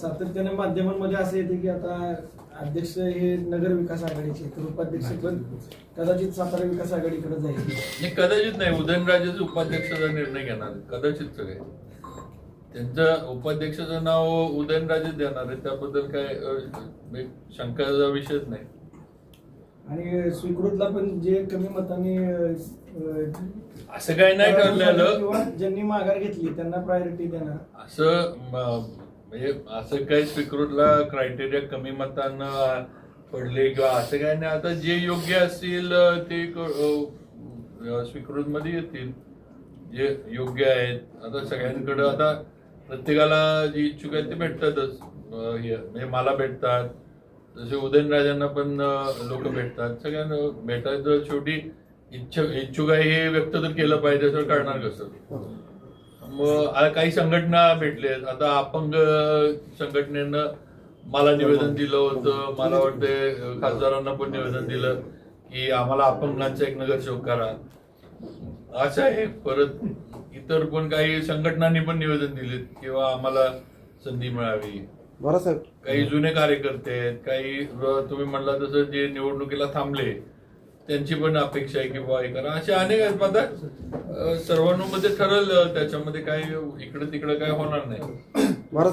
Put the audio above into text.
सातत्याने माध्यमांमध्ये असं येते की आता अध्यक्ष हे नगर विकास आघाडीचे तर उपाध्यक्ष पण कदाचित सातारा विकास आघाडीकडे जाईल. नाही कदाचित नाही. उदयनराजेच उपाध्यक्षाचा निर्णय घेणार. कदाचित सगळे त्यांचं उपाध्यक्षाचं नाव उदयनराजेच देणार आहे त्याबद्दल काय एक शंकाचा विषयच नाही. आणि स्वीकृतला पण जे कमी मतांनी असं काही नाही ठरलेलं. किंवा ज्यांनी माघार घेतली त्यांना प्रायोरिटी देणार. असं म- म्हणजे असं काही स्वीकृतला क्रायटेरिया कमी मतांना पडले किंवा असं काही नाही. आता जे योग्य असतील अ, ते स्वीकृत मध्ये येतील. जे योग्य आहेत. आता सगळ्यांकडे आता प्रत्येकाला जी इच्छुक आहेत ते भेटतातच. अ, हे- म्हणजे मला भेटतात. जसे उदयनराजांना पण लोक भेटतात. सगळ्यांना भेटायचं. शेवटी इच्छा इच्छुक आहे हे व्यक्त तर केलं पाहिजे असं करणार कसं? मग काही संघटना भेटलेत. आता अपंग संघटनेनं मला निवेदन दिलं होतं. मला वाटतं खासदारांना पण निवेदन दिलं की आम्हाला अपंगांचा एक नगरसेवक करा. असं आहे. परत इतर पण काही संघटनांनी पण निवेदन दिलेत किंवा आम्हाला संधी मिळावी. बरं साहेब. काही जुने कार्यकर्ते आहेत काही तुम्ही म्हणला तसं जे निवडणुकीला थांबले त्यांची पण अपेक्षा आहे की बुवा हे करा. असे अनेक आहेत. आता सर्वांमध्ये ठरलं त्याच्यामध्ये काही इकडं तिकडं काय होणार नाही. बरं